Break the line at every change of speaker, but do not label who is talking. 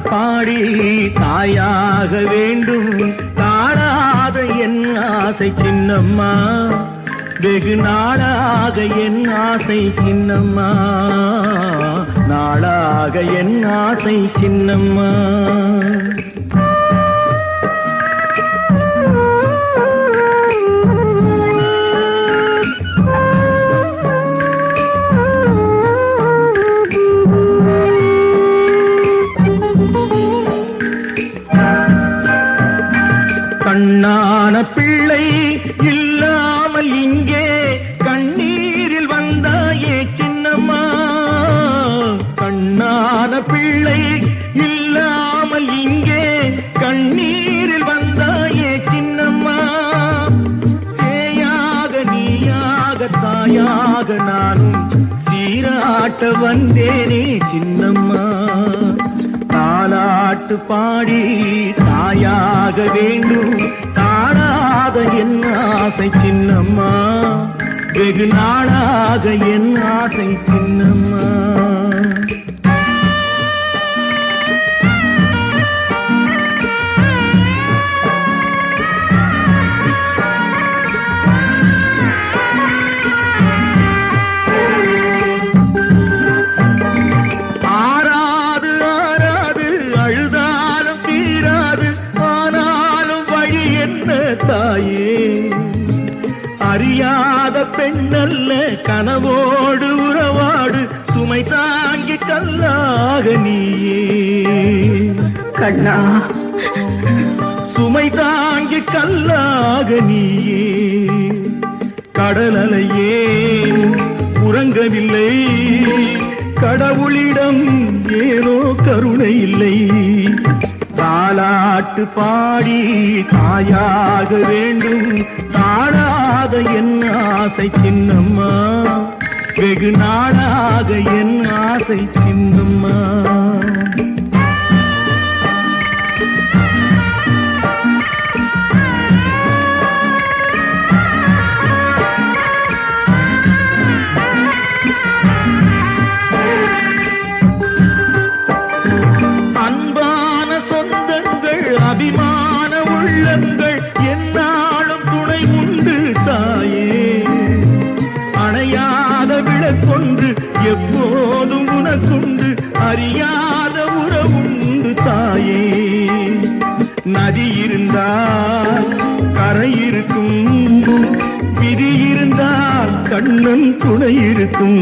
பாடி தாயாக வேண்டும். காணாத என் ஆசை சின்னம்மா. வெகு நாளாக என் ஆசை சின்னம்மா. நாளாக என் ஆசை சின்னம்மா. கண்ணான பிள்ளை இல்லாமல் இங்கே கண்ணீரில் வந்தாயே சின்னம்மா. கண்ணான பிள்ளை இல்லாமல் இங்கே கண்ணீரில் வந்தாயே சின்னம்மா. சேயாக நீயாக தாயாக நானும் சீராட்ட வந்தேனே சின்னம்மா. தாலாட்டு பாடி தாயாக வேண்டும். என் ஆசை சின்னம்மா வெகு நாளாக என் ஆசை சின்னம்மா. தாயே அறியாத பெண்ணல்ல கனவோடு உறவாடு சுமை தாங்கி கல்லாக நீயே.
கண்ணா.
சுமை தாங்கி கல்லாக நீயே. கடலலையே உறங்கவில்லை. கடவுளிடம் ஏனோ கருணை இல்லை. தாலாட்டு பாடி தாயாக வேண்டும். தாழாத என் ஆசை சின்னம்மா. வெகு நாளாக என் ஆசை சின்னம்மா. அபிமான உள்ளங்கள் என்னாலும் துணை உண்டு தாயே. அணையாத விளக்கொன்று எப்போதும் உனக்குண்டு அறியாத உறவுண்டு தாயே. நதி இருந்தால் கரை இருக்கும் விதி இருந்தால் கண்ணன் துணை இருக்கும்.